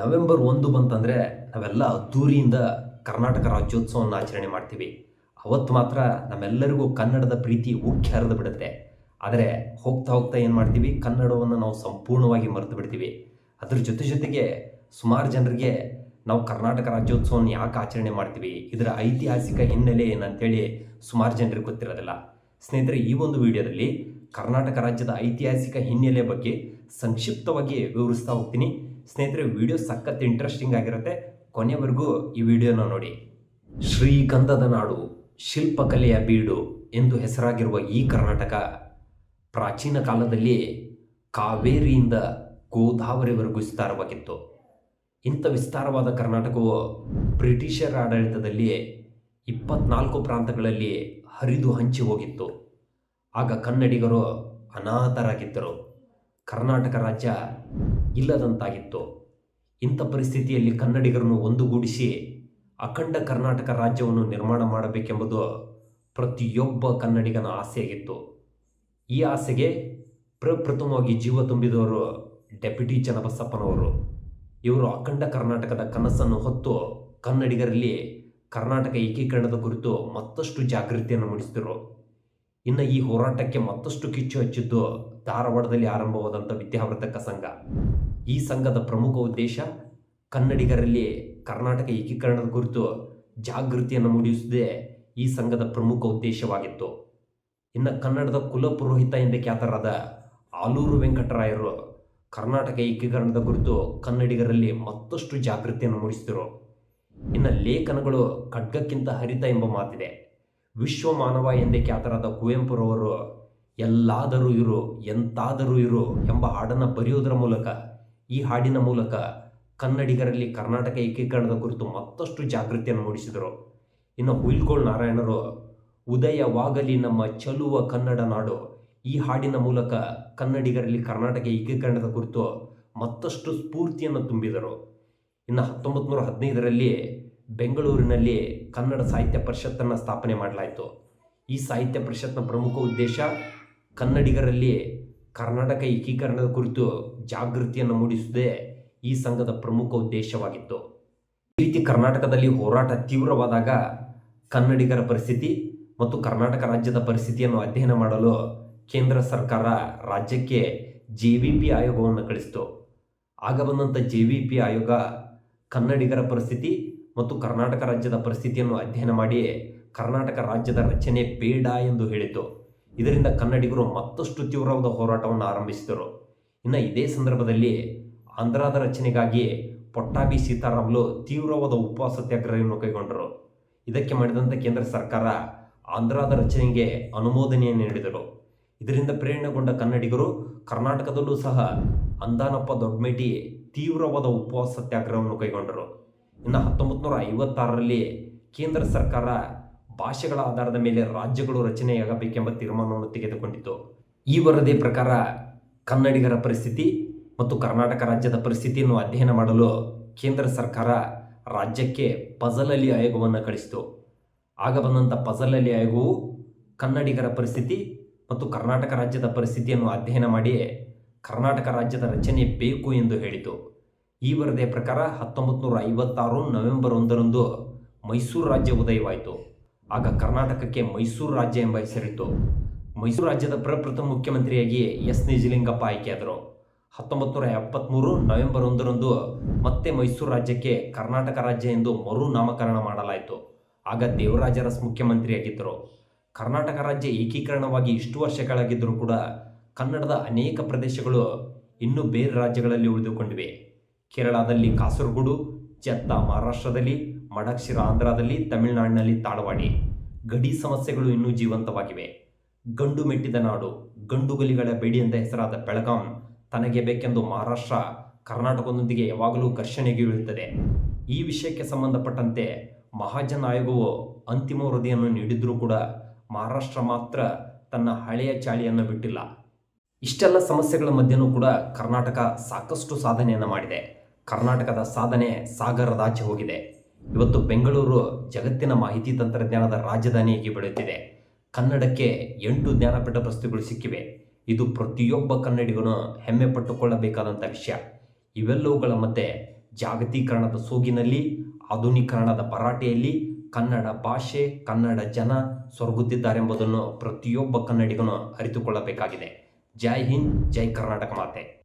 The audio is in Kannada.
ನವೆಂಬರ್ ಒಂದು ಬಂತಂದರೆ ನಾವೆಲ್ಲ ಅದ್ದೂರಿಯಿಂದ ಕರ್ನಾಟಕ ರಾಜ್ಯೋತ್ಸವವನ್ನು ಆಚರಣೆ ಮಾಡ್ತೀವಿ. ಅವತ್ತು ಮಾತ್ರ ನಮ್ಮೆಲ್ಲರಿಗೂ ಕನ್ನಡದ ಪ್ರೀತಿ ಉಕ್ಕಿ ಹರಿದು ಬಿಡುತ್ತೆ. ಆದರೆ ಹೋಗ್ತಾ ಹೋಗ್ತಾ ಏನು ಮಾಡ್ತೀವಿ? ಕನ್ನಡವನ್ನು ನಾವು ಸಂಪೂರ್ಣವಾಗಿ ಮರೆತು ಬಿಡ್ತೀವಿ. ಅದ್ರ ಜೊತೆ ಜೊತೆಗೆ ಸುಮಾರು ಜನರಿಗೆ ನಾವು ಕರ್ನಾಟಕ ರಾಜ್ಯೋತ್ಸವವನ್ನು ಯಾಕೆ ಆಚರಣೆ ಮಾಡ್ತೀವಿ? ಇದರ ಐತಿಹಾಸಿಕ ಹಿನ್ನೆಲೆ ಏನಂತೇಳಿ ಸುಮಾರು ಜನರಿಗೆ ಗೊತ್ತಿರೋದಿಲ್ಲ. ಸ್ನೇಹಿತರೆ, ಈ ಒಂದು ವಿಡಿಯೋದಲ್ಲಿ ಕರ್ನಾಟಕ ರಾಜ್ಯದ ಐತಿಹಾಸಿಕ ಹಿನ್ನೆಲೆ ಬಗ್ಗೆ ಸಂಕ್ಷಿಪ್ತವಾಗಿ ವಿವರಿಸ್ತಾ ಹೋಗ್ತೀನಿ. ಸ್ನೇಹಿತರೆ ವಿಡಿಯೋ ಸಖತ್ ಇಂಟ್ರೆಸ್ಟಿಂಗ್ ಆಗಿರುತ್ತೆ. ಕೊನೆವರೆಗೂ ಈ ವಿಡಿಯೋನ ನೋಡಿ. ಶ್ರೀಗಂಧದ ನಾಡು, ಶಿಲ್ಪಕಲೆಯ ಬೀಡು ಎಂದು ಹೆಸರಾಗಿರುವ ಈ ಕರ್ನಾಟಕ, ಪ್ರಾಚೀನ ಕಾಲದಲ್ಲಿ ಕಾವೇರಿಯಿಂದ ಗೋದಾವರಿವರೆಗೂ ವಿಸ್ತಾರವಾಗಿತ್ತು. ಇಂಥ ವಿಸ್ತಾರವಾದ ಕರ್ನಾಟಕವು ಬ್ರಿಟಿಷರ ಆಡಳಿತದಲ್ಲಿ ಇಪ್ಪತ್ನಾಲ್ಕು ಪ್ರಾಂತಗಳಲ್ಲಿ ಹರಿದು ಹಂಚಿ ಹೋಗಿತ್ತು. ಆಗ ಕನ್ನಡಿಗರು ಅನಾಥರಾಗಿದ್ದರು. ಕರ್ನಾಟಕ ರಾಜ್ಯ ಇಲ್ಲದಂತಾಗಿತ್ತು. ಇಂಥ ಪರಿಸ್ಥಿತಿಯಲ್ಲಿ ಕನ್ನಡಿಗರನ್ನು ಒಂದುಗೂಡಿಸಿ ಅಖಂಡ ಕರ್ನಾಟಕ ರಾಜ್ಯವನ್ನು ನಿರ್ಮಾಣ ಮಾಡಬೇಕೆಂಬುದು ಪ್ರತಿಯೊಬ್ಬ ಕನ್ನಡಿಗನ ಆಸೆಯಾಗಿತ್ತು. ಈ ಆಸೆಗೆ ಪ್ರಪ್ರಥಮವಾಗಿ ಜೀವ ತುಂಬಿದವರು ಡೆಪ್ಯೂಟಿ ಚನ್ನಬಸಪ್ಪನವರು. ಇವರು ಅಖಂಡ ಕರ್ನಾಟಕದ ಕನಸನ್ನು ಹೊತ್ತು ಕನ್ನಡಿಗರಲ್ಲಿ ಕರ್ನಾಟಕ ಏಕೀಕರಣದ ಕುರಿತು ಮತ್ತಷ್ಟು ಜಾಗೃತಿಯನ್ನು ಮೂಡಿಸಿದರು. ಇನ್ನು ಈ ಹೋರಾಟಕ್ಕೆ ಮತ್ತಷ್ಟು ಕಿಚ್ಚು ಹಚ್ಚಿದ್ದು ಧಾರವಾಡದಲ್ಲಿ ಆರಂಭವಾದಂಥ ವಿದ್ಯಾವರ್ಧಕ ಸಂಘ. ಈ ಸಂಘದ ಪ್ರಮುಖ ಉದ್ದೇಶ ಕನ್ನಡಿಗರಲ್ಲಿ ಕರ್ನಾಟಕ ಏಕೀಕರಣದ ಕುರಿತು ಜಾಗೃತಿಯನ್ನು ಮೂಡಿಸುವುದೇ ಈ ಸಂಘದ ಪ್ರಮುಖ ಉದ್ದೇಶವಾಗಿತ್ತು. ಇನ್ನು ಕನ್ನಡದ ಕುಲಪುರೋಹಿತ ಎಂದೇ ಖ್ಯಾತರಾದ ಆಲೂರು ವೆಂಕಟರಾಯರು ಕರ್ನಾಟಕ ಏಕೀಕರಣದ ಕುರಿತು ಕನ್ನಡಿಗರಲ್ಲಿ ಮತ್ತಷ್ಟು ಜಾಗೃತಿಯನ್ನು ಮೂಡಿಸಿದರು. ಇನ್ನು ಲೇಖನಗಳು ಖಡ್ಗಕ್ಕಿಂತ ಹರಿತ ಎಂಬ ಮಾತಿದೆ. ವಿಶ್ವ ಮಾನವ ಎಂದೇ ಖ್ಯಾತರಾದ ಕುವೆಂಪುರವರು ಎಲ್ಲಾದರೂ ಇರು, ಎಂತಾದರೂ ಇರು ಎಂಬ ಹಾಡನ್ನು ಬರೆಯೋದರ ಮೂಲಕ, ಈ ಹಾಡಿನ ಮೂಲಕ ಕನ್ನಡಿಗರಲ್ಲಿ ಕರ್ನಾಟಕ ಏಕೀಕರಣದ ಕುರಿತು ಮತ್ತಷ್ಟು ಜಾಗೃತಿಯನ್ನು ಮೂಡಿಸಿದರು. ಇನ್ನು ಹುಯಿಲ್ಕೋಳ್ ನಾರಾಯಣರು, ಉದಯವಾಗಲಿ ನಮ್ಮ ಚಲುವ ಕನ್ನಡ ನಾಡು ಈ ಹಾಡಿನ ಮೂಲಕ ಕನ್ನಡಿಗರಲ್ಲಿ ಕರ್ನಾಟಕ ಏಕೀಕರಣದ ಕುರಿತು ಮತ್ತಷ್ಟು ಸ್ಫೂರ್ತಿಯನ್ನು ತುಂಬಿದರು. ಇನ್ನು ಹತ್ತೊಂಬತ್ತು ನೂರ ಹದಿನೈದರಲ್ಲಿ ಬೆಂಗಳೂರಿನಲ್ಲಿ ಕನ್ನಡ ಸಾಹಿತ್ಯ ಪರಿಷತ್ತನ್ನು ಸ್ಥಾಪನೆ ಮಾಡಲಾಯಿತು. ಈ ಸಾಹಿತ್ಯ ಪರಿಷತ್ನ ಪ್ರಮುಖ ಉದ್ದೇಶ ಕನ್ನಡಿಗರಲ್ಲಿ ಕರ್ನಾಟಕ ಏಕೀಕರಣದ ಕುರಿತು ಜಾಗೃತಿಯನ್ನು ಮೂಡಿಸುವುದೇ ಈ ಸಂಘದ ಪ್ರಮುಖ ಉದ್ದೇಶವಾಗಿತ್ತು. ಈ ರೀತಿ ಕರ್ನಾಟಕದಲ್ಲಿ ಹೋರಾಟ ತೀವ್ರವಾದಾಗ ಕನ್ನಡಿಗರ ಪರಿಸ್ಥಿತಿ ಮತ್ತು ಕರ್ನಾಟಕ ರಾಜ್ಯದ ಪರಿಸ್ಥಿತಿಯನ್ನು ಅಧ್ಯಯನ ಮಾಡಲು ಕೇಂದ್ರ ಸರ್ಕಾರ ರಾಜ್ಯಕ್ಕೆ ಜೆ ವಿ ಪಿ ಆಯೋಗವನ್ನು ಕಳಿಸಿತು. ಆಗ ಬಂದಂಥ ಜೆ ವಿ ಪಿ ಆಯೋಗ ಕನ್ನಡಿಗರ ಪರಿಸ್ಥಿತಿ ಮತ್ತು ಕರ್ನಾಟಕ ರಾಜ್ಯದ ಪರಿಸ್ಥಿತಿಯನ್ನು ಅಧ್ಯಯನ ಮಾಡಿ ಕರ್ನಾಟಕ ರಾಜ್ಯದ ರಚನೆ ಬೇಡ ಎಂದು ಹೇಳಿತು. ಇದರಿಂದ ಕನ್ನಡಿಗರು ಮತ್ತಷ್ಟು ತೀವ್ರವಾದ ಹೋರಾಟವನ್ನು ಆರಂಭಿಸಿದರು. ಇನ್ನು ಇದೇ ಸಂದರ್ಭದಲ್ಲಿ ಆಂಧ್ರದ ರಚನೆಗಾಗಿ ಪೊಟ್ಟಾಭಿ ಸೀತಾರಾಮುಲು ತೀವ್ರವಾದ ಉಪವಾಸ ಸತ್ಯಾಗ್ರಹವನ್ನು ಕೈಗೊಂಡರು. ಇದಕ್ಕೆ ಮಾಡಿದಂಥ ಕೇಂದ್ರ ಸರ್ಕಾರ ಆಂಧ್ರದ ರಚನೆಗೆ ಅನುಮೋದನೆಯನ್ನು ನೀಡಿದರು. ಇದರಿಂದ ಪ್ರೇರಣೆಗೊಂಡ ಕನ್ನಡಿಗರು ಕರ್ನಾಟಕದಲ್ಲೂ ಸಹ ಅಂದಾನಪ್ಪ ದೊಡ್ಮೇಟಿ ತೀವ್ರವಾದ ಉಪವಾಸ ಸತ್ಯಾಗ್ರಹವನ್ನು ಕೈಗೊಂಡರು. ಇನ್ನು ಹತ್ತೊಂಬತ್ತು ನೂರ ಐವತ್ತಾರರಲ್ಲಿ ಕೇಂದ್ರ ಸರ್ಕಾರ ಭಾಷೆಗಳ ಆಧಾರದ ಮೇಲೆ ರಾಜ್ಯಗಳು ರಚನೆಯಾಗಬೇಕೆಂಬ ತೀರ್ಮಾನವನ್ನು ತೆಗೆದುಕೊಂಡಿತು. ಈ ವರದಿ ಪ್ರಕಾರ ಕನ್ನಡಿಗರ ಪರಿಸ್ಥಿತಿ ಮತ್ತು ಕರ್ನಾಟಕ ರಾಜ್ಯದ ಪರಿಸ್ಥಿತಿಯನ್ನು ಅಧ್ಯಯನ ಮಾಡಲು ಕೇಂದ್ರ ಸರ್ಕಾರ ರಾಜ್ಯಕ್ಕೆ ಪಜಲಲಿ ಆಯೋಗವನ್ನು ಕಳಿಸಿತು. ಆಗ ಬಂದಂಥ ಪಜಲಲಿ ಆಯೋಗವು ಕನ್ನಡಿಗರ ಪರಿಸ್ಥಿತಿ ಮತ್ತು ಕರ್ನಾಟಕ ರಾಜ್ಯದ ಪರಿಸ್ಥಿತಿಯನ್ನು ಅಧ್ಯಯನ ಮಾಡಿ ಕರ್ನಾಟಕ ರಾಜ್ಯದ ರಚನೆ ಬೇಕು ಎಂದು ಹೇಳಿತು. ಈ ವರದಿಯ ಪ್ರಕಾರ ಹತ್ತೊಂಬತ್ತು ನೂರ ಐವತ್ತಾರು ನವೆಂಬರ್ ಒಂದರಂದು ಮೈಸೂರು ರಾಜ್ಯ ಉದಯವಾಯಿತು. ಆಗ ಕರ್ನಾಟಕಕ್ಕೆ ಮೈಸೂರು ರಾಜ್ಯ ಎಂಬ ಹೆಸರಿತ್ತು. ಮೈಸೂರು ರಾಜ್ಯದ ಪ್ರಪ್ರಥಮ ಮುಖ್ಯಮಂತ್ರಿಯಾಗಿ ಎಸ್ ನಿಜಲಿಂಗಪ್ಪ ಆಯ್ಕೆಯಾದರು. ಹತ್ತೊಂಬತ್ತು ನೂರ ಎಪ್ಪತ್ತ್ಮೂರು ನವೆಂಬರ್ ಒಂದರಂದು ಮತ್ತೆ ಮೈಸೂರು ರಾಜ್ಯಕ್ಕೆ ಕರ್ನಾಟಕ ರಾಜ್ಯ ಎಂದು ಮರು ನಾಮಕರಣ ಮಾಡಲಾಯಿತು. ಆಗ ದೇವರಾಜರಸ್ ಮುಖ್ಯಮಂತ್ರಿಯಾಗಿದ್ದರು. ಕರ್ನಾಟಕ ರಾಜ್ಯ ಏಕೀಕರಣವಾಗಿ ಇಷ್ಟು ವರ್ಷಗಳಾಗಿದ್ದರೂ ಕೂಡ ಕನ್ನಡದ ಅನೇಕ ಪ್ರದೇಶಗಳು ಇನ್ನೂ ಬೇರೆ ರಾಜ್ಯಗಳಲ್ಲಿ ಉಳಿದುಕೊಂಡಿವೆ. ಕೇರಳದಲ್ಲಿ ಕಾಸರಗೋಡು ಚೆತ್ತ ಮಹಾರಾಷ್ಟ್ರದಲ್ಲಿ ಮಡಕ್ಷಿರ ಆಂಧ್ರದಲ್ಲಿ ತಮಿಳುನಾಡಿನಲ್ಲಿ ತಾಳವಾಡಿ. ಗಡಿ ಸಮಸ್ಯೆಗಳು ಇನ್ನೂ ಜೀವಂತವಾಗಿವೆ. ಗಂಡು ಮೆಟ್ಟಿದ ನಾಡು ಗಂಡುಗಲಿಗಳ ಬೇಡಿ ಅಂತ ಹೆಸರಾದ ಬೆಳಗಾಂ ತನಗೆ ಬೇಕೆಂದು ಮಹಾರಾಷ್ಟ್ರ ಕರ್ನಾಟಕದೊಂದಿಗೆ ಯಾವಾಗಲೂ ಘರ್ಷಣೆಗೆ ಇಳಿಯುತ್ತದೆ. ಈ ವಿಷಯಕ್ಕೆ ಸಂಬಂಧಪಟ್ಟಂತೆ ಮಹಾಜನ್ ಆಯೋಗವು ಅಂತಿಮ ವರದಿಯನ್ನು ನೀಡಿದ್ರೂ ಕೂಡ ಮಹಾರಾಷ್ಟ್ರ ಮಾತ್ರ ತನ್ನ ಹಳೆಯ ಚಾಳಿಯನ್ನು ಬಿಟ್ಟಿಲ್ಲ. ಇಷ್ಟೆಲ್ಲ ಸಮಸ್ಯೆಗಳ ಮಧ್ಯೆನೂ ಕೂಡ ಕರ್ನಾಟಕ ಸಾಕಷ್ಟು ಸಾಧನೆಯನ್ನು ಮಾಡಿದೆ. ಕರ್ನಾಟಕದ ಸಾಧನೆ ಸಾಗರದಾಚೆ ಹೋಗಿದೆ. ಇವತ್ತು ಬೆಂಗಳೂರು ಜಗತ್ತಿನ ಮಾಹಿತಿ ತಂತ್ರಜ್ಞಾನದ ರಾಜಧಾನಿಯಾಗಿ ಬೆಳೆಯುತ್ತಿದೆ. ಕನ್ನಡಕ್ಕೆ ಎಂಟು ಜ್ಞಾನಪೀಠ ಪ್ರಶಸ್ತಿಗಳು ಸಿಕ್ಕಿವೆ. ಇದು ಪ್ರತಿಯೊಬ್ಬ ಕನ್ನಡಿಗನು ಹೆಮ್ಮೆ ಪಟ್ಟುಕೊಳ್ಳಬೇಕಾದಂಥ ವಿಷಯ. ಇವೆಲ್ಲವುಗಳ ಮಧ್ಯೆ ಜಾಗತೀಕರಣದ ಸೋಗಿನಲ್ಲಿ, ಆಧುನೀಕರಣದ ಭರಾಟೆಯಲ್ಲಿ ಕನ್ನಡ ಭಾಷೆ, ಕನ್ನಡ ಜನ ಸೊರಗುತ್ತಿದ್ದಾರೆಂಬುದನ್ನು ಪ್ರತಿಯೊಬ್ಬ ಕನ್ನಡಿಗನು ಅರಿತುಕೊಳ್ಳಬೇಕಾಗಿದೆ. ಜೈ ಹಿಂದ್, ಜೈ ಕರ್ನಾಟಕ ಮಾತೆ.